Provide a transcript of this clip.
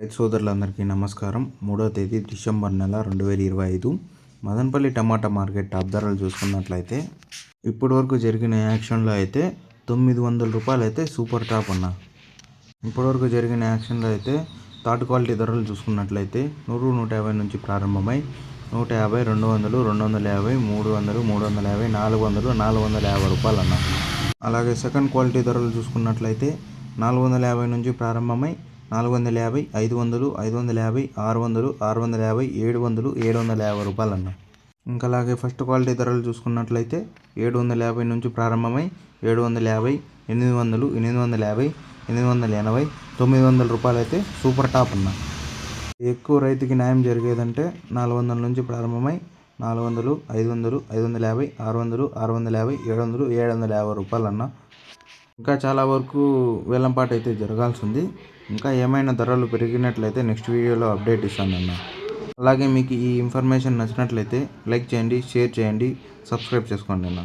రైతు సోదరులందరికీ నమస్కారం. మూడో తేదీ డిసెంబర్ నెల రెండు వేల ఇరవై ఐదు. మదనపల్లి టమాటా మార్కెట్ టాప్ ధరలు చూసుకున్నట్లయితే ఇప్పటి వరకు జరిగిన యాక్షన్లో అయితే తొమ్మిది వందల రూపాయలు అయితే సూపర్ టాప్ అన్న. ఇప్పటివరకు జరిగిన యాక్షన్లో అయితే థర్డ్ క్వాలిటీ ధరలు చూసుకున్నట్లయితే నూరు నూట యాభై నుంచి ప్రారంభమై నూట యాభై రెండు వందలు రెండు వందల యాభై మూడు వందలు మూడు వందల యాభై నాలుగు వందలు నాలుగు వందల యాభై రూపాయలు అన్న. అలాగే సెకండ్ క్వాలిటీ ధరలు చూసుకున్నట్లయితే నాలుగు వందల యాభై నుంచి ప్రారంభమై నాలుగు వందల యాభై ఐదు వందలు ఐదు వందల యాభై ఆరు వందలు ఆరు వందల యాభై ఏడు వందలు ఏడు వందల యాభై రూపాయలు అన్న ఇంకా అలాగే ఫస్ట్ క్వాలిటీ ధరలు చూసుకున్నట్లయితే ఏడు వందల యాభై నుంచి ప్రారంభమై ఏడు వందల యాభై ఎనిమిది వందలు ఎనిమిది వందల యాభై ఎనిమిది వందల ఎనభై తొమ్మిది వందల రూపాయలు అయితే సూపర్ టాప్ అన్న. ఎక్కువ రైతుకి న్యాయం జరిగేదంటే నాలుగు వందల నుంచి ప్రారంభమై నాలుగు వందలు ఐదు వందలు ఐదు వందల యాభై ఆరు వందలు ఆరు వందల యాభై ఏడు వందలు ఏడు వందల యాభై రూపాయలు అన్న ఇంకా చాలా వరకు వేలంపాట అయితే జరగాల్సి ఉంది ఇంకా ఏమైనా ధరలు పెరిగినట్లయితే నెక్స్ట్ వీడియోలో అప్డేట్ ఇస్తాను అన్న అలాగే మీకు ఈ ఇన్ఫర్మేషన్ నచ్చినట్లయితే లైక్ చేయండి షేర్ చేయండి సబ్స్క్రైబ్ చేసుకోండి అన్న.